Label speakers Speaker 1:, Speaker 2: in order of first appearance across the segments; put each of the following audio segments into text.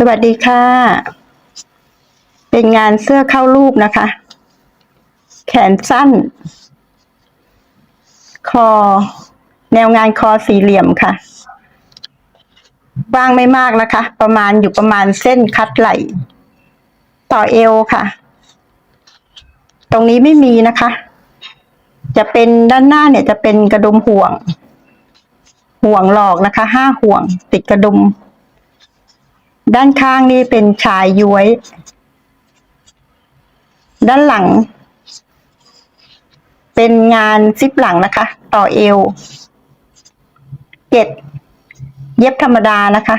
Speaker 1: สวัสดีค่ะ เป็นงานเสื้อเข้ารูปนะคะ แขนสั้น คอ แนวงานคอสี่เหลี่ยมค่ะว่างไม่มากนะคะ ประมาณอยู่ประมาณเส้นคัดไหล่ ต่อเอวค่ะ ตรงนี้ไม่มีนะคะ จะเป็นด้านหน้าเนี่ยจะเป็นกระดุมห่วง ห่วงหลอกนะคะ ห้าห่วงติดกระดุม ด้านข้างนี่เป็นชายย้วย ด้านหลัง เป็นงานซิปหลังนะคะ ต่อเอวเก็ดเย็บธรรมดานะคะ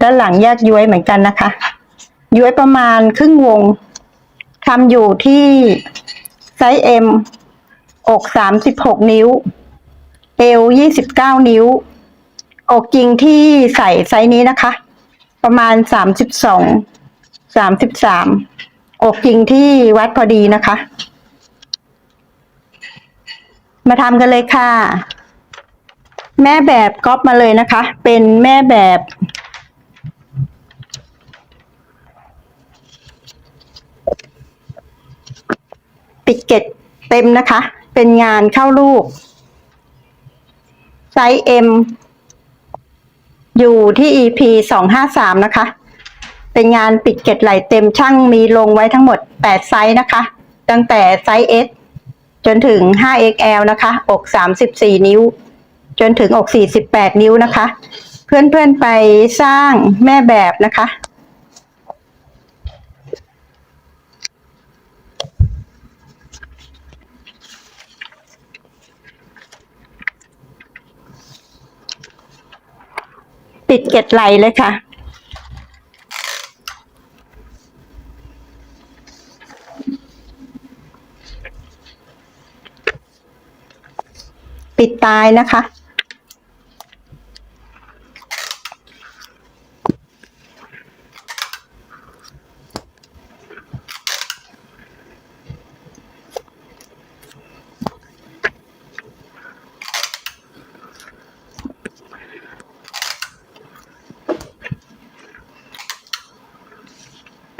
Speaker 1: ด้านหลังแยกย้วยเหมือนกันนะคะ ย้วยประมาณครึ่งวงทำอยู่ที่ไซส์เอ็มอกสามสิบหกนิ้ว เอวยี่สิบเก้านิ้ว อกจริงที่ใส่ไซส์นี้นะคะ ประมาณสามสิบสองสามสิบสามอกจริงที่วัดพอดีนะคะ มาทำกันเลยค่ะ แม่แบบก๊อปมาเลยนะคะ เป็นแม่แบบปิดเกตเต็มนะคะ เป็นงานเข้ารูปไซส์ M อยู่ที่ EP สองห้าสามนะคะ เป็นงานปิดเกตไหลเต็มช่างมีลงไว้ทั้งหมดแปดไซส์นะคะ ตั้งแต่ไซส์ S จนถึง 5XL นะคะ อก 34 นิ้ว จนถึงอก 48 นิ้วนะคะ เพื่อนๆไปสร้างแม่แบบนะคะ ปิดเกตไหลเลยค่ะ ปิดตายนะคะ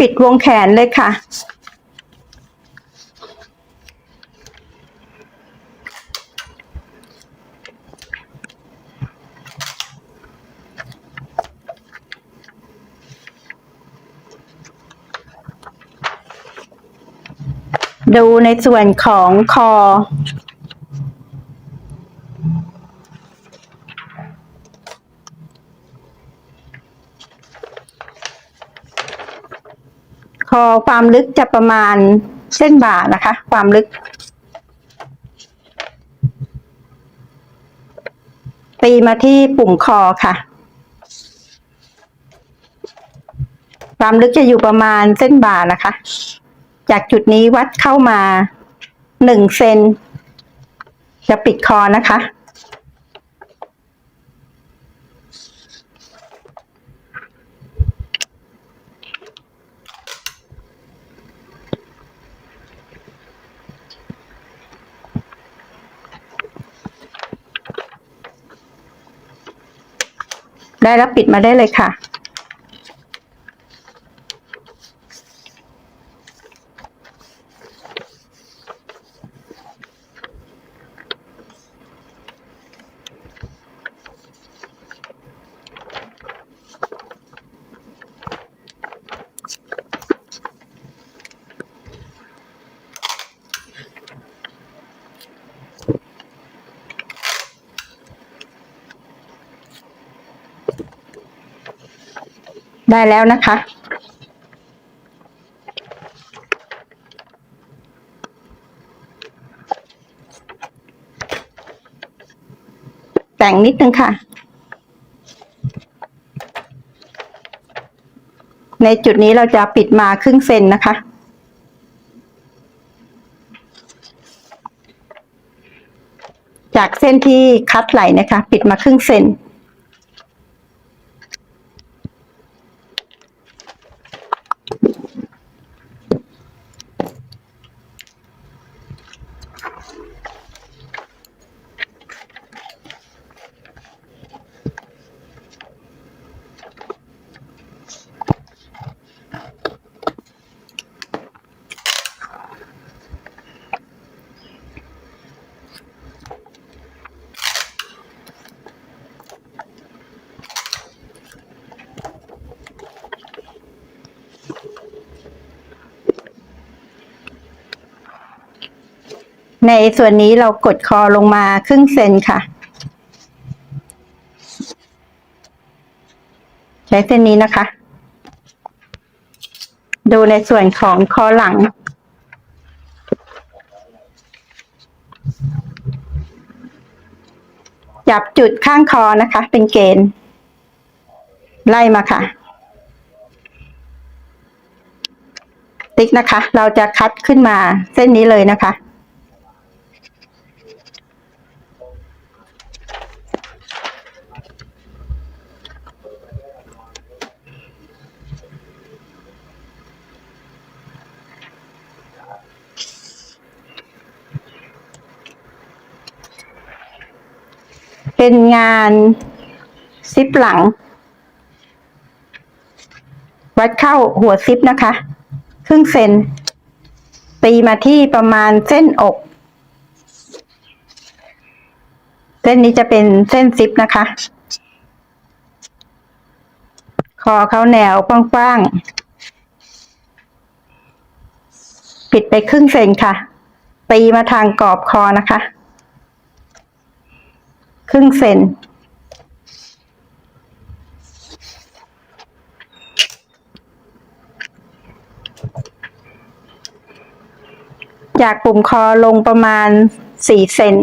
Speaker 1: ปิดวงแขนเลยค่ะ ดูในส่วนของคอ อความลึกจะประมาณเส้นบ่านะคะ ความลึก ตีมาที่ปุ่มคอค่ะ ความลึกจะอยู่ประมาณเส้นบ่านะคะ จากจุดนี้วัดเข้ามาหนึ่งเซนจะปิดคอนะคะ ได้แล้วปิดมาได้เลยค่ะ ได้แล้วนะคะ แต่งนิดนึงค่ะ ในจุดนี้เราจะปิดมาครึ่งเซนนะคะจากเส้นที่คัดไหลนะคะ ปิดมาครึ่งเซน ในส่วนนี้เรากดคอลงมาครึ่งเซนค่ะ ใช้เส้นนี้นะคะ ดูในส่วนของคอหลัง จับจุดข้างคอนะคะ เป็นเกณฑ์ ไล่มาค่ะ ติ๊กนะคะ เราจะคัดขึ้นมาเส้นนี้เลยนะคะ เป็นงานซิปหลัง วัดเข้าหัวซิปนะคะ ครึ่งเซน ตีมาที่ประมาณเส้นอก เส้นนี้จะเป็นเส้นซิปนะคะ คอเขาแนวกว้างๆ ปิดไปครึ่งเซนค่ะ ตีมาทางกรอบคอนะคะ ครึ่งเซนจากปุ่มคอลงประมาณสี่เซน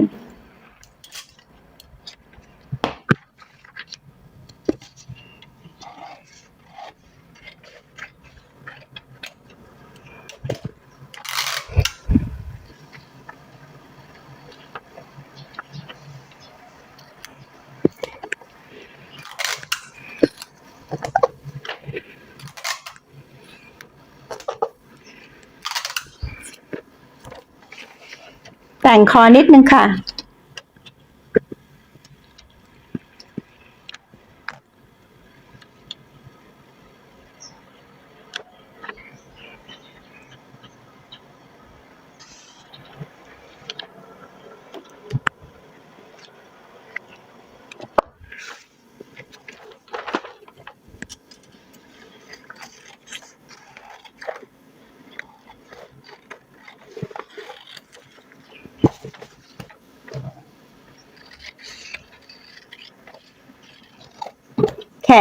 Speaker 1: งคอนิดนึงค่ะ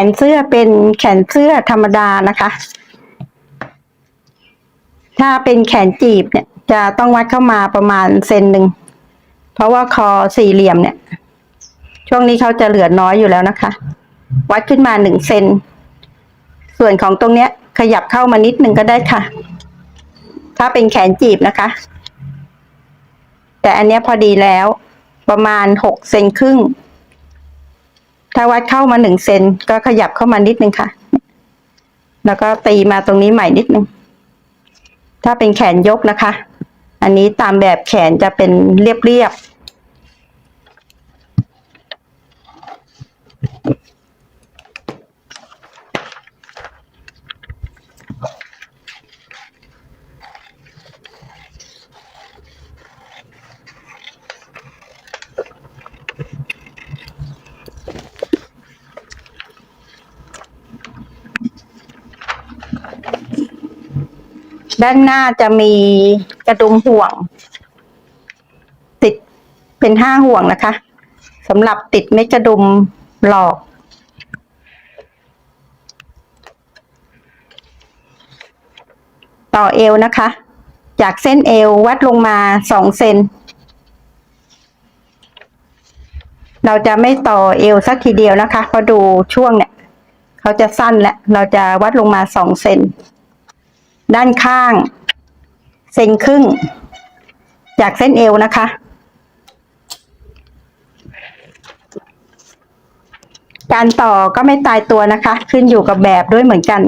Speaker 1: นเสื้อเป็นแขนเสื้อธรรมดานะคะ ถ้าเป็นแขนจีบเนี่ย จะต้องวัดเข้ามาประมาณเซนหนึ่ง เพราะว่าคอสี่เหลี่ยมเนี่ย ช่วงนี้เขาจะเหลือน้อยอยู่แล้วนะคะ วัดขึ้นมาหนึ่งเซน ส่วนของตรงเนี้ย ขยับเข้ามานิดหนึ่งก็ได้ค่ะ ถ้าเป็นแขนจีบนะคะ แต่อันเนี้ยพอดีแล้ว ประมาณหกเซนครึ่ง ถ้าวัดเข้ามาหนึ่งเซนก็ขยับเข้ามานิดนึงค่ะ แล้วก็ตีมาตรงนี้ใหม่นิดนึง ถ้าเป็นแขนยกนะคะ อันนี้ตามแบบแขนจะเป็นเรียบๆ ด้านหน้าจะมีกระดุมห่วง ติดเป็นห้าห่วงนะคะสำหรับติดเม็ดกระดุมหลอก ต่อเอวนะคะ จากเส้นเอววัดลงมาสองเซนเราจะไม่ต่อเอวสักทีเดียวนะคะเพราะดูช่วงเนี่ย เขาจะสั้นและเราจะวัดลงมาสองเซน ด้านข้าง เซนครึ่ง จากเส้นเอวนะคะ การต่อก็ไม่ตายตัวนะคะ ขึ้นอยู่กับแบบด้วยเหมือนกัน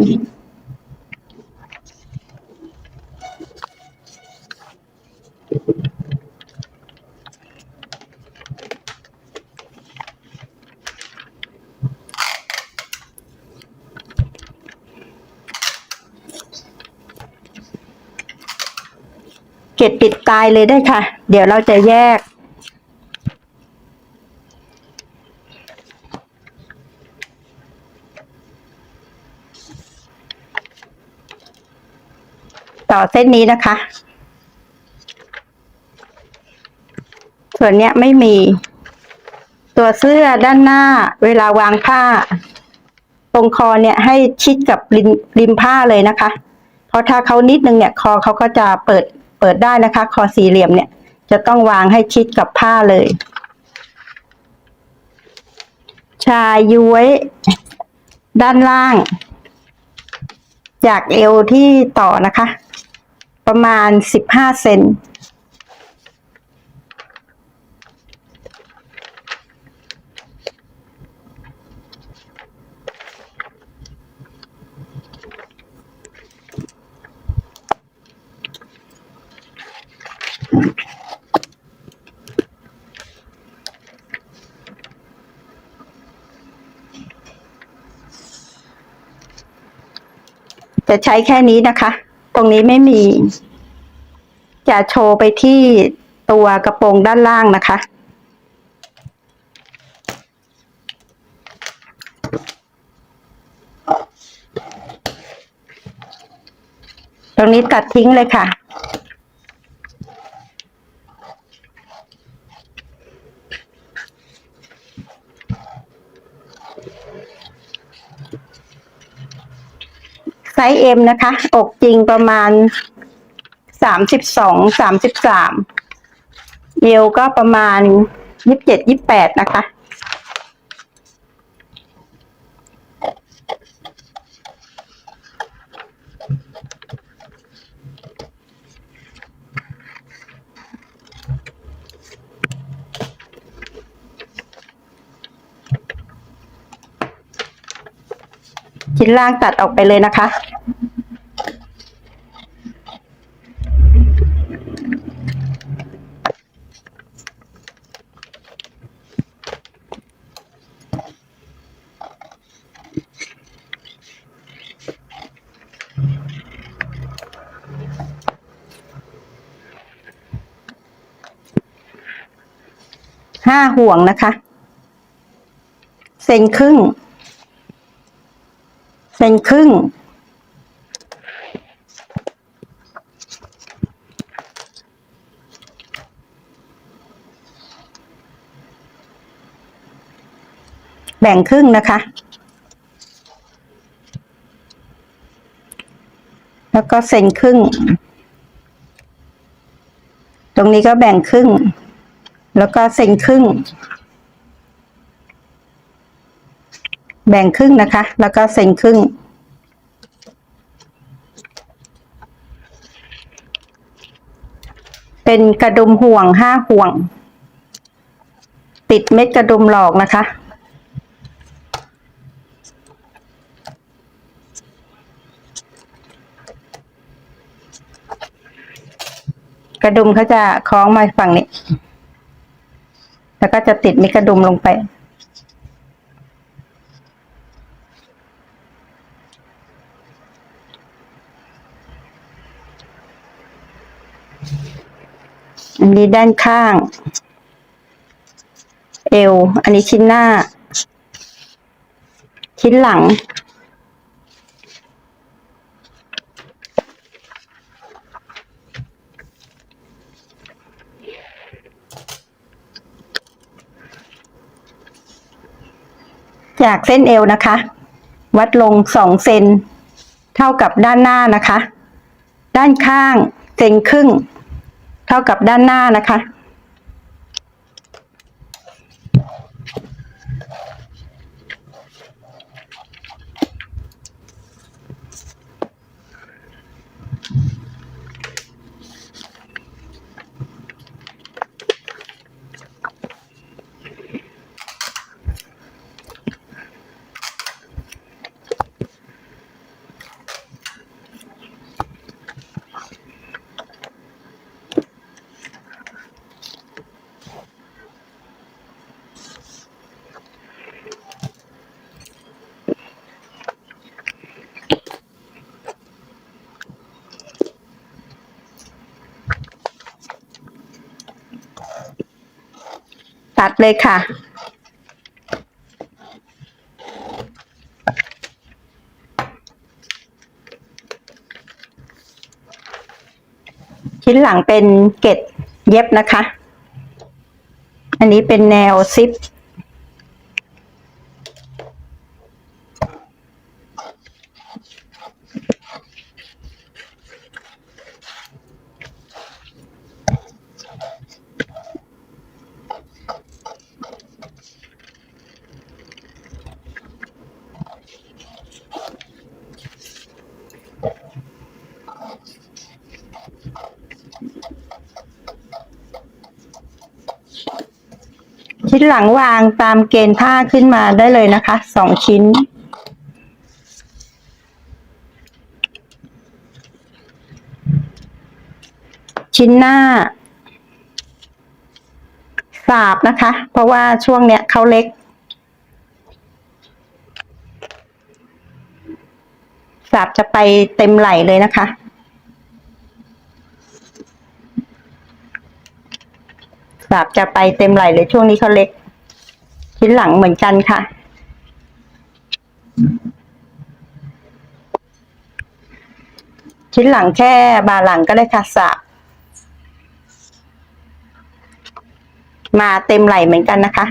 Speaker 1: ก็บปิดตายเลยได้ค่ะ เดี๋ยวเราจะแยก ต่อเส้นนี้นะคะ ส่วนเนี้ยไม่มี ตัวเสื้อด้านหน้าเวลาวางผ้า ตรงคอเนี่ยให้ชิดกับริมริมผ้าเลยนะคะ เพราะถ้าเขานิดนึงเนี่ยคอเขาก็จะเปิด ปิดได้นะคะ คอสี่เหลี่ยมเนี่ย จะต้องวางให้ชิดกับผ้าเลย ชายย้วย ด้านล่าง จากเอวที่ต่อนะคะ ประมาณสิบห้าเซน จะใช้แค่นี้นะคะ ตรงนี้ไม่มี จะโชว์ไปที่ตัวกระโปรงด้านล่างนะคะ ตรงนี้ตัดทิ้งเลยค่ะ ซส์เอ็มนะคะ อกจริงประมาณสามสิบสองสามสิบสามเอวก็ประมาณยี่สิบเจ็ดยี่สิบแปดนะคะ ชิ้นล่างตัดออกไปเลยนะคะ ห่วงนะคะ เซนครึ่ง เซนครึ่ง แบ่งครึ่งนะคะ แล้วก็เซนครึ่ง ตรงนี้ก็แบ่งครึ่ง แล้วก็เซนครึ่ง แบ่งครึ่งนะคะ แล้วก็เซนครึ่ง เป็นกระดุมห่วงห้าห่วง ติดเม็ดกระดุมหลอกนะคะกระดุมเขาจะคล้องมาฝั่งนี้ แล้วก็จะติดมิกระดุมลงไป อันนี้ด้านข้าง เอว อันนี้ชิ้นหน้า ชิ้นหลัง จากเส้นเอวนะคะ วัดลงสองเซนเท่ากับด้านหน้านะคะ ด้านข้างเซนครึ่ง เท่ากับด้านหน้านะคะ ชัดเลยค่ะ ชิ้นหลังเป็นเกล็ดเย็บนะคะ อันนี้เป็นแนวซิป ชิ้นหลังวางตามเกณฑ์ผ้าขึ้นมาได้เลยนะคะสองชิ้น ชิ้นหน้าสาบนะคะ เพราะว่าช่วงเนี้ยเขาเล็กสาบจะไปเต็มไหลเลยนะคะ สาบจะไปเต็มไหลเลยช่วงนี้เขาเล็ก ชิ้นหลังเหมือนกันค่ะ ชิ้นหลังแค่บาหลังก็ได้ค่ะสาบมาเต็มไหลเหมือนกันนะคะ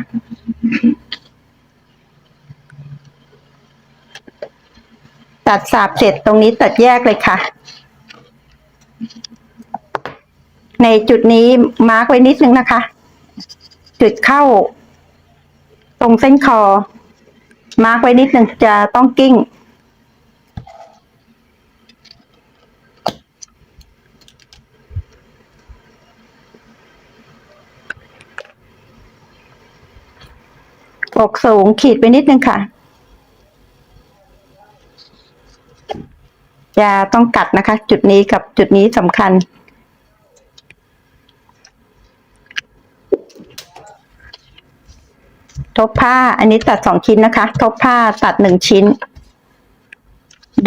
Speaker 1: ตัดสาบเสร็จตรงนี้ตัดแยกเลยค่ะ ในจุดนี้มาร์กไว้นิดนึงนะคะ จุดเข้า ตรงเส้นคอ มาร์กไว้นิดหนึ่งจะต้องกิ้ง อกสูงขีดไปนิดนึงค่ะ จะต้องกัดนะคะ จุดนี้กับจุดนี้สำคัญ บผ้า อันนี้ตัดสองชิ้นนะคะ ทบผ้าตัดหนึ่งชิ้น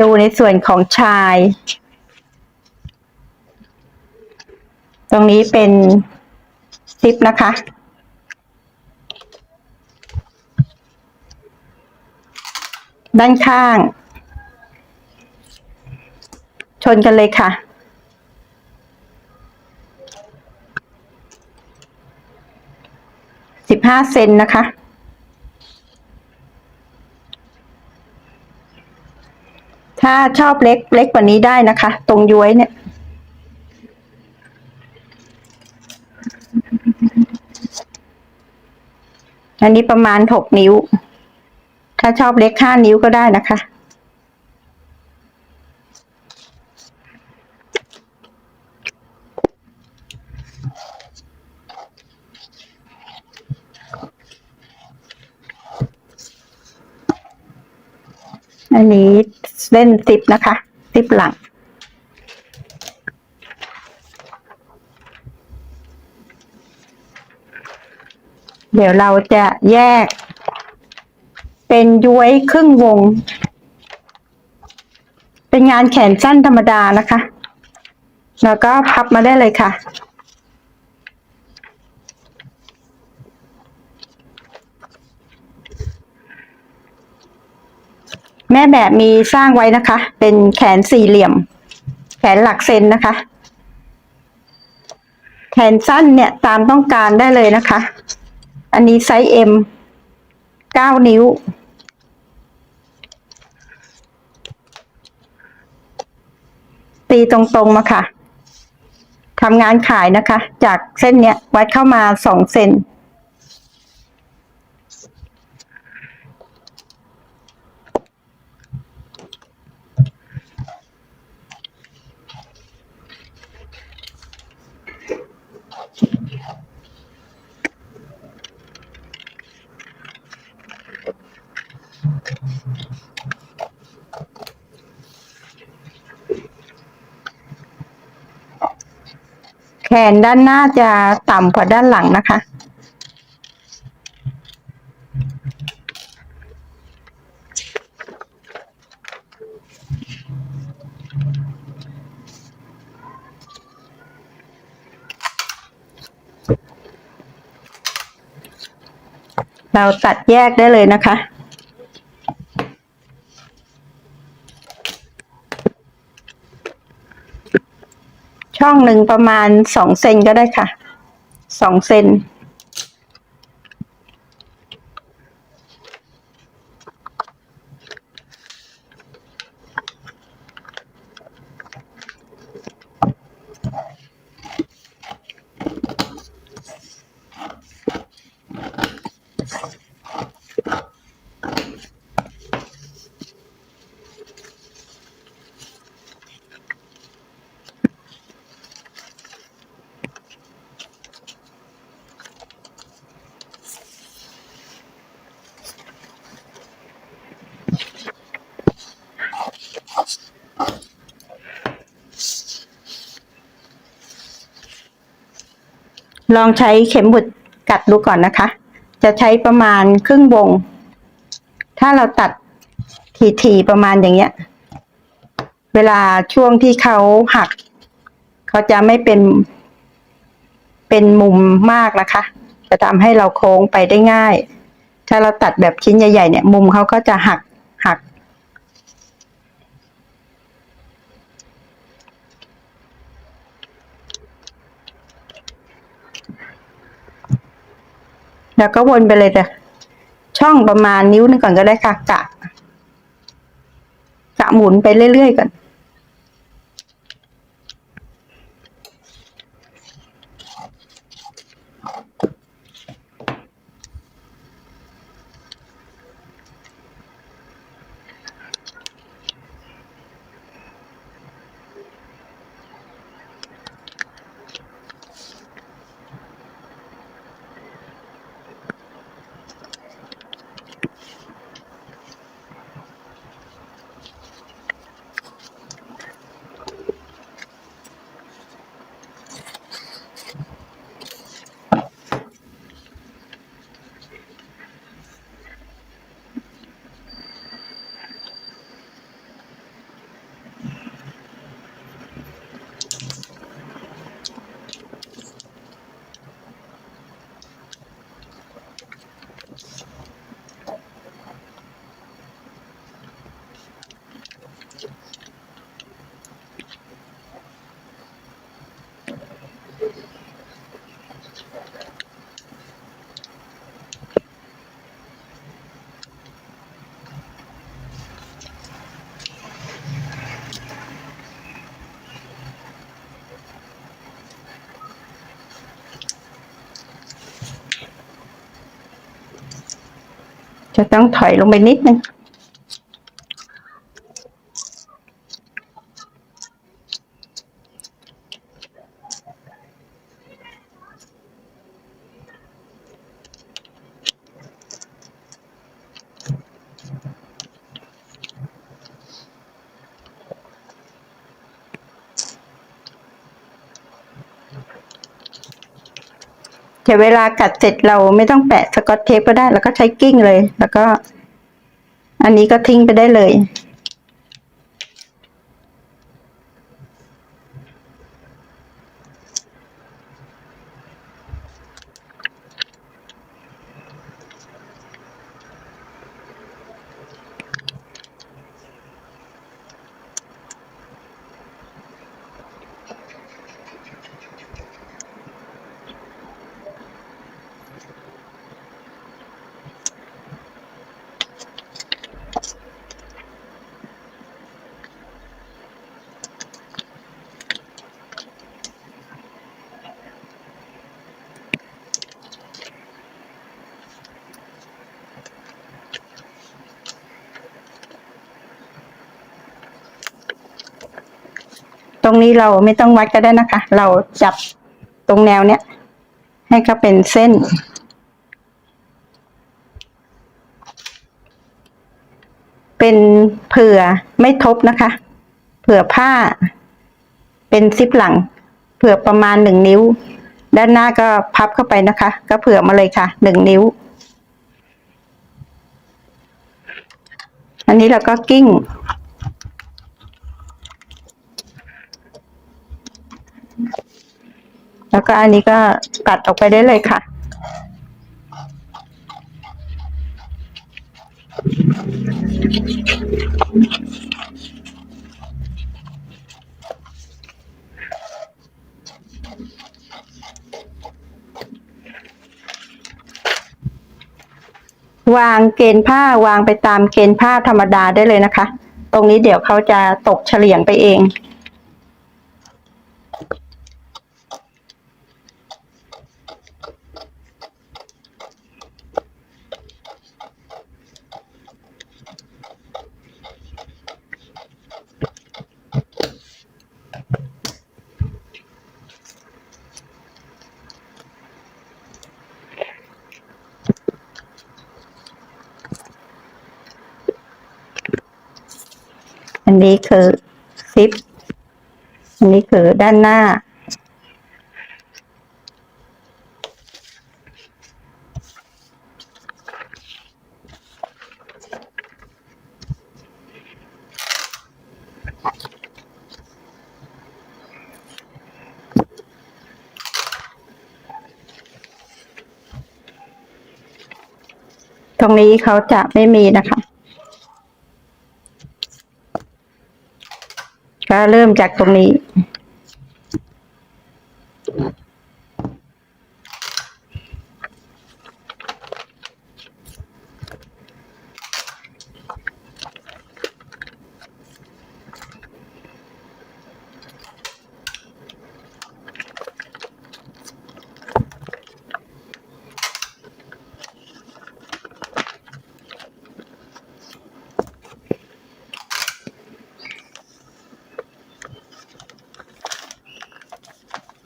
Speaker 1: ดูในส่วนของชาย ตรงนี้เป็นซิปนะคะ ด้านข้าง ชนกันเลยค่ะสิบห้าเซนนะคะ ถ้าชอบเล็กเล็กกว่านี้ได้นะคะ ตรงย้วยเนี่ย อันนี้ประมาณหกนิ้ว ถ้าชอบเล็กห้านิ้วก็ได้นะคะอันนี้ เส้นสิบนะคะสิบหลัง เดี๋ยวเราจะแยก เป็นย้วยครึ่งวง เป็นงานแขนสั้นธรรมดานะคะ แล้วก็พับมาได้เลยค่ะ แม่แบบมีสร้างไว้นะคะ เป็นแขนสี่เหลี่ยม แขนหลักเซนนะคะ แขนสั้นเนี่ยตามต้องการได้เลยนะคะ อันนี้ไซส์ M เก้านิ้ว ตีตรงๆมาค่ะทำงานขายนะคะ จากเส้นเนี้ยวัดเข้ามาสองเซน แขนด้านหน้าจะต่ำกว่าด้านหลังนะคะ เราตัดแยกได้เลยนะคะ ช่องหนึ่งประมาณสองเซนก็ได้ค่ะสองเซน ลองใช้เข็มบุดกัดดูก่อนนะคะ จะใช้ประมาณครึ่งวง ถ้าเราตัดทีๆประมาณอย่างเงี้ย เวลาช่วงที่เขาหัก เขาจะไม่เป็น เป็นมุมมากนะคะ จะทำให้เราโค้งไปได้ง่าย ถ้าเราตัดแบบชิ้นใหญ่ๆเนี่ย มุมเขาก็จะหักหัก แล้วก็วนไปเลยจ้ะช่องประมาณนิ้วนึงก่อนก็ได้ค่ะกะกะหมุนไปเรื่อยๆก่อน จะต้องถอยลงไปนิดนึง เดี๋ยวเวลากัดเสร็จเราไม่ต้องแปะสกอตเทปก็ได้ แล้วก็ใช้กิ้งเลย แล้วก็ อันนี้ก็ทิ้งไปได้เลย ตรงนี้เราไม่ต้องวัดก็ได้นะคะ เราจับตรงแนวเนี้ย ให้เขาเป็นเส้น เป็นเผื่อไม่ทบนะคะ เผื่อผ้า เป็นซิปหลัง เผื่อประมาณหนึ่งนิ้ว ด้านหน้าก็พับเข้าไปนะคะ ก็เผื่อมาเลยค่ะหนึ่งนิ้ว อันนี้เราก็กิ้ง แล้วก็อันนี้ก็ตัดออกไปได้เลยค่ะ วางเกณฑ์ผ้าวางไปตามเกณฑ์ผ้าธรรมดาได้เลยนะคะ ตรงนี้เดี๋ยวเขาจะตกเฉลี่ยงไปเอง อันนี้คือซิป อันนี้คือด้านหน้า ตรงนี้เขาจะไม่มีนะคะ เริ่มจากตรงนี้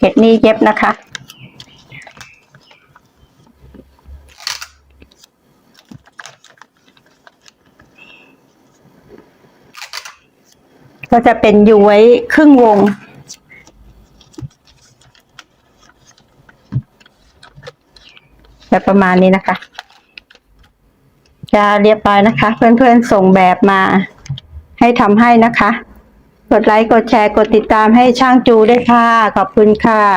Speaker 1: เห็ดนี้เย็บนะคะ ก็จะเป็นย้วยครึ่งวงแบบประมาณนี้นะคะ จะเรียบร้อยนะคะ เพื่อนๆส่งแบบมาให้ทำให้นะคะ กดไลค์ กดแชร์ กดติดตามให้ช่างจูด้วยค่ะ ขอบคุณค่ะ